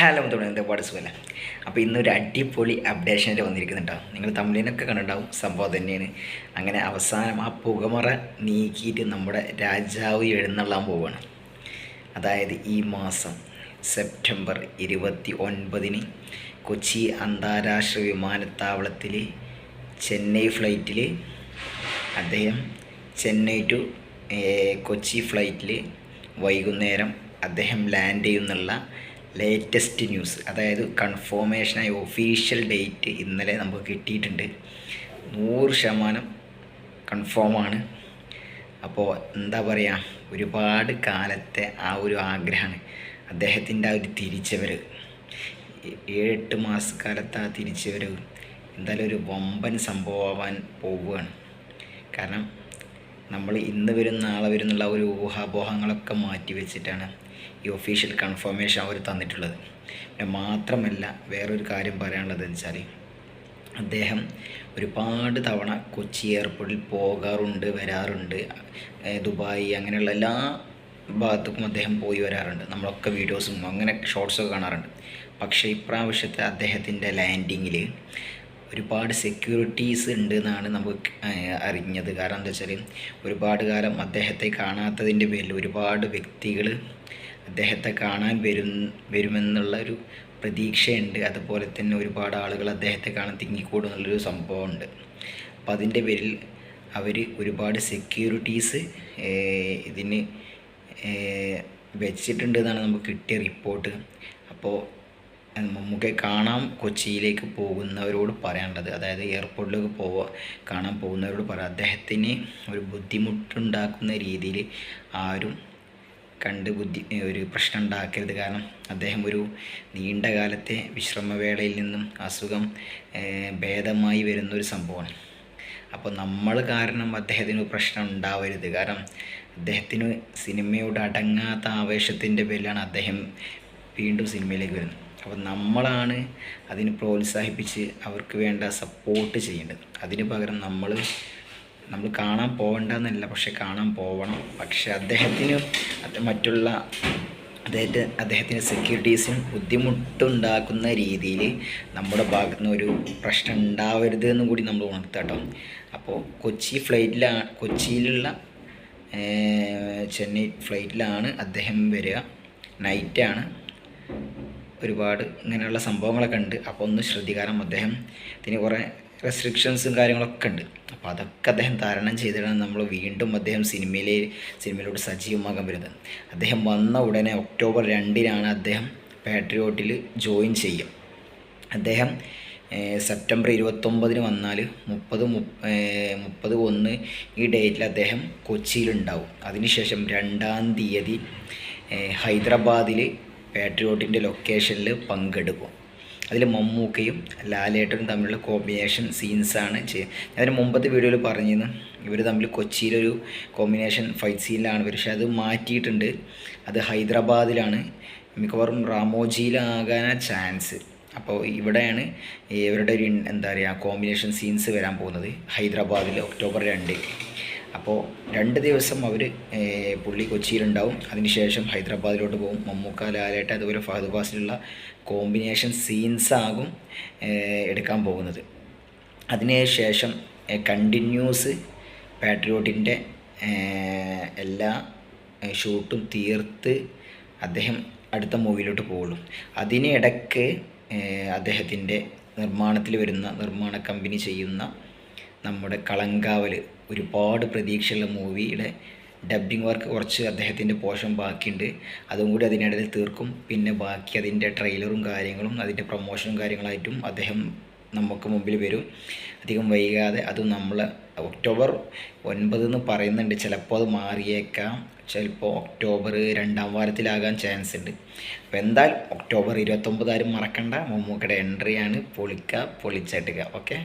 Hello എന്താ പാടിസുമല്ല അപ്പോൾ ഇന്നൊരു അടിപൊളി അപ്ഡേഷനിൽ വന്നിരിക്കുന്നുണ്ടോ നിങ്ങൾ തമിഴിനൊക്കെ കണ്ടിട്ടുണ്ടാവും സംഭവം തന്നെയാണ്. അങ്ങനെ അവസാനം ആ പുകമറ നീക്കിയിട്ട് നമ്മുടെ രാജാവ് എഴുന്നള്ളാൻ പോവുകയാണ് അതായത് ഈ മാസം സെപ്റ്റംബർ ഇരുപത്തി ഒൻപതിന് കൊച്ചി അന്താരാഷ്ട്ര വിമാനത്താവളത്തിൽ ചെന്നൈ ഫ്ലൈറ്റിൽ അദ്ദേഹം ചെന്നൈ ടു കൊച്ചി ഫ്ലൈറ്റിൽ വൈകുന്നേരം അദ്ദേഹം ലാൻഡ് ചെയ്യുന്നുള്ള ലേറ്റസ്റ്റ് ന്യൂസ് അതായത് കൺഫോമേഷനായി ഒഫീഷ്യൽ ഡേറ്റ് ഇന്നലെ നമുക്ക് കിട്ടിയിട്ടുണ്ട്. നൂറ് ശതമാനം കൺഫോമാണ് അപ്പോൾ എന്താ പറയുക ഒരുപാട് കാലത്തെ ആ ഒരു ആഗ്രഹമാണ്. അദ്ദേഹത്തിന്റെ ആ ഒരു തിരിച്ചുവരവ് ഏഴെട്ട് മാസക്കാലത്ത് ആ തിരിച്ചുവരവ് എന്തായാലും ഒരു വമ്പൻ സംഭവമാവാൻ പോവുകയാണ്. കാരണം നമ്മൾ ഇന്ന് വരും നാളെ വരും എന്നുള്ള ഒരു ഊഹാപോഹങ്ങളൊക്കെ മാറ്റി വെച്ചിട്ടാണ് ഈ ഒഫീഷ്യൽ കൺഫർമേഷൻ അവർ തന്നിട്ടുള്ളത്. പിന്നെ മാത്രമല്ല വേറൊരു കാര്യം പറയാനുള്ളത് വെച്ചാൽ അദ്ദേഹം ഒരുപാട് തവണ കൊച്ചി എയർപോർട്ടിൽ പോകാറുണ്ട് വരാറുണ്ട്. ദുബായ് അങ്ങനെയുള്ള എല്ലാ ഭാഗത്തേക്കും അദ്ദേഹം പോയി വരാറുണ്ട്. നമ്മളൊക്കെ വീഡിയോസും അങ്ങനെ ഷോർട്സൊക്കെ കാണാറുണ്ട്. പക്ഷേ ഇപ്രാവശ്യത്തെ അദ്ദേഹത്തിന്റെ ലാൻഡിങ്ങിൽ ഒരുപാട് സെക്യൂരിറ്റീസ് ഉണ്ട് എന്നാണ് നമുക്ക് അറിഞ്ഞത്. കാരണം എന്താ വെച്ചാൽ ഒരുപാട് കാലം അദ്ദേഹത്തെ കാണാത്തതിന്റെ പേരിൽ ഒരുപാട് വ്യക്തികൾ അദ്ദേഹത്തെ കാണാൻ വരും വരുമെന്നുള്ള ഒരു പ്രതീക്ഷയുണ്ട്. അതുപോലെ തന്നെ ഒരുപാട് ആളുകൾ അദ്ദേഹത്തെ കാണാൻ തിങ്ങിക്കൂടുന്നുള്ളൊരു സംഭവമുണ്ട്. അപ്പോൾ അതിന്റെ പേരിൽ അവർ ഒരുപാട് സെക്യൂരിറ്റീസ് ഇതിന് വെച്ചിട്ടുണ്ട് എന്നാണ് നമുക്ക് കിട്ടിയ റിപ്പോർട്ട് അപ്പോൾ നമുക്ക് കാണാൻ കൊച്ചിയിലേക്ക് പോകുന്നവരോട് പറയാനുള്ളത്. അതായത് എയർപോർട്ടിലേക്ക് പോവുക കാണാൻ പോകുന്നവരോട് പറയാം. അദ്ദേഹത്തിന് ഒരു ബുദ്ധിമുട്ടുണ്ടാക്കുന്ന രീതിയിൽ ആരും കണ്ട് ബുദ്ധി ഒരു പ്രശ്നം ഉണ്ടാക്കരുത് കാരണം അദ്ദേഹം ഒരു നീണ്ട കാലത്തെ വിശ്രമവേളയിൽ നിന്നും അസുഖം ഭേദമായി വരുന്നൊരു സംഭവമാണ്. അപ്പോൾ നമ്മൾ കാരണം അദ്ദേഹത്തിന് പ്രശ്നം ഉണ്ടാവരുത്. കാരണം അദ്ദേഹത്തിന് സിനിമയോട് അടങ്ങാത്ത ആവേശത്തിന്റെ പേരിലാണ് അദ്ദേഹം വീണ്ടും സിനിമയിലേക്ക് വരുന്നത്. അപ്പോൾ നമ്മളാണ് അതിന് പ്രോത്സാഹിപ്പിച്ച് അവർക്ക് വേണ്ട സപ്പോർട്ട് ചെയ്യേണ്ടത്. അതിന് പകരം നമ്മൾ നമ്മൾ കാണാൻ പോകണ്ടെന്നല്ല പക്ഷെ കാണാൻ പോകണം പക്ഷെ അദ്ദേഹത്തിന് മറ്റുള്ള അദ്ദേഹത്തെ അദ്ദേഹത്തിന് സെക്യൂരിറ്റീസിന് ബുദ്ധിമുട്ടുണ്ടാക്കുന്ന രീതിയിൽ നമ്മുടെ ഭാഗത്തു ഒരു പ്രശ്നം ഉണ്ടാവരുത് എന്നും കൂടി നമ്മൾ ഉണർത്താട്ടോ അപ്പോൾ കൊച്ചി ഫ്ലൈറ്റിലാണ് കൊച്ചിയിലുള്ള ചെന്നൈ ഫ്ലൈറ്റിലാണ് അദ്ദേഹം വരിക. നൈറ്റാണ് ഒരുപാട് ഇങ്ങനെയുള്ള സംഭവങ്ങളൊക്കെ ഉണ്ട്. അപ്പോൾ ഒന്ന് ശ്രദ്ധിക്കാനും. അദ്ദേഹം ഇതിന് കുറേ റെസ്ട്രിക്ഷൻസും കാര്യങ്ങളൊക്കെ ഉണ്ട്. അപ്പോൾ അതൊക്കെ അദ്ദേഹം തരണം ചെയ്തിട്ടാണ് നമ്മൾ വീണ്ടും അദ്ദേഹം സിനിമയിലെ സിനിമയിലൂടെ സജീവമാകാൻ വരുന്നത്. അദ്ദേഹം വന്ന ഉടനെ ഒക്ടോബർ രണ്ടിനാണ് അദ്ദേഹം പാട്രിയോട്ടിൽ ജോയിൻ ചെയ്യുക. അദ്ദേഹം സെപ്റ്റംബർ ഇരുപത്തൊമ്പതിന് വന്നാൽ മുപ്പത് മുപ്പത് ഒന്ന് ഈ ഡേറ്റിൽ അദ്ദേഹം കൊച്ചിയിലുണ്ടാവും. അതിനുശേഷം രണ്ടാം തീയതി ഹൈദരാബാദിൽ പാട്രിയോട്ടിന്റെ ലൊക്കേഷനിൽ പങ്കെടുക്കും. അതിൽ മമ്മൂക്കയും ലാലേട്ടനും തമ്മിലുള്ള കോമ്പിനേഷൻ സീൻസാണ് ചെയ്യുക അതിന് മുമ്പത്തെ വീഡിയോയിൽ പറഞ്ഞിരുന്നു. ഇവർ തമ്മിൽ കൊച്ചിയിലൊരു കോമ്പിനേഷൻ ഫൈറ്റ് സീനിലാണ് പക്ഷേ അത് മാറ്റിയിട്ടുണ്ട്. അത് ഹൈദരാബാദിലാണ്. മിക്കവാറും റാമോജിയിലാകാന ചാൻസ് അപ്പോൾ ഇവിടെയാണ് ഇവരുടെ ഒരു എന്താ പറയുക കോമ്പിനേഷൻ സീൻസ് വരാൻ പോകുന്നത്. ഹൈദരാബാദിൽ ഒക്ടോബർ രണ്ട് അപ്പോൾ രണ്ട് ദിവസം അവർ പുള്ളി കൊച്ചിയിലുണ്ടാവും. അതിനുശേഷം ഹൈദരാബാദിലോട്ട് പോകും. മമ്മൂക്ക ലാലേട്ട അതുപോലെ ഫഹദ് ഫാസിലുള്ള കോമ്പിനേഷൻ സീൻസ് ആകും എടുക്കാൻ പോകുന്നത്. അതിനുശേഷം കണ്ടിന്യൂസ് പാട്രിയോട്ടിന്റെ എല്ലാ ഷൂട്ടും തീർത്ത് അദ്ദേഹം അടുത്ത മൂവിയിലോട്ട് പോകുള്ളൂ. അതിനിടയ്ക്ക് അദ്ദേഹത്തിന്റെ നിർമ്മാണത്തിൽ വരുന്ന നിർമ്മാണ കമ്പനി ചെയ്യുന്ന നമ്മുടെ കളങ്കാവൽ ഒരുപാട് പ്രതീക്ഷയുള്ള മൂവിയുടെ ഡബ്ബിംഗ് വർക്ക് കുറച്ച് അദ്ദേഹത്തിന്റെ പോഷൻ ബാക്കിയുണ്ട്. അതും കൂടി അതിനിടയിൽ തീർക്കും. പിന്നെ ബാക്കി അതിന്റെ ട്രെയിലറും കാര്യങ്ങളും അതിന്റെ പ്രൊമോഷനും കാര്യങ്ങളായിട്ടും അദ്ദേഹം നമുക്ക് മുമ്പിൽ വരും. അധികം വൈകാതെ അത് നമ്മൾ ഒക്ടോബർ ഒൻപത് എന്ന് പറയുന്നുണ്ട്. ചിലപ്പോൾ അത് മാറിയേക്കാം. ചിലപ്പോൾ ഒക്ടോബർ രണ്ടാം വാരത്തിലാകാൻ ചാൻസ് ഉണ്ട്. അപ്പോൾ എന്തായാലും ഒക്ടോബർ ഇരുപത്തൊമ്പത് ആരും മറക്കണ്ട. മമ്മൂക്കയുടെ എൻട്രിയാണ് പൊളിക്കുക പൊളിച്ചെടുക്കുക ഓക്കെ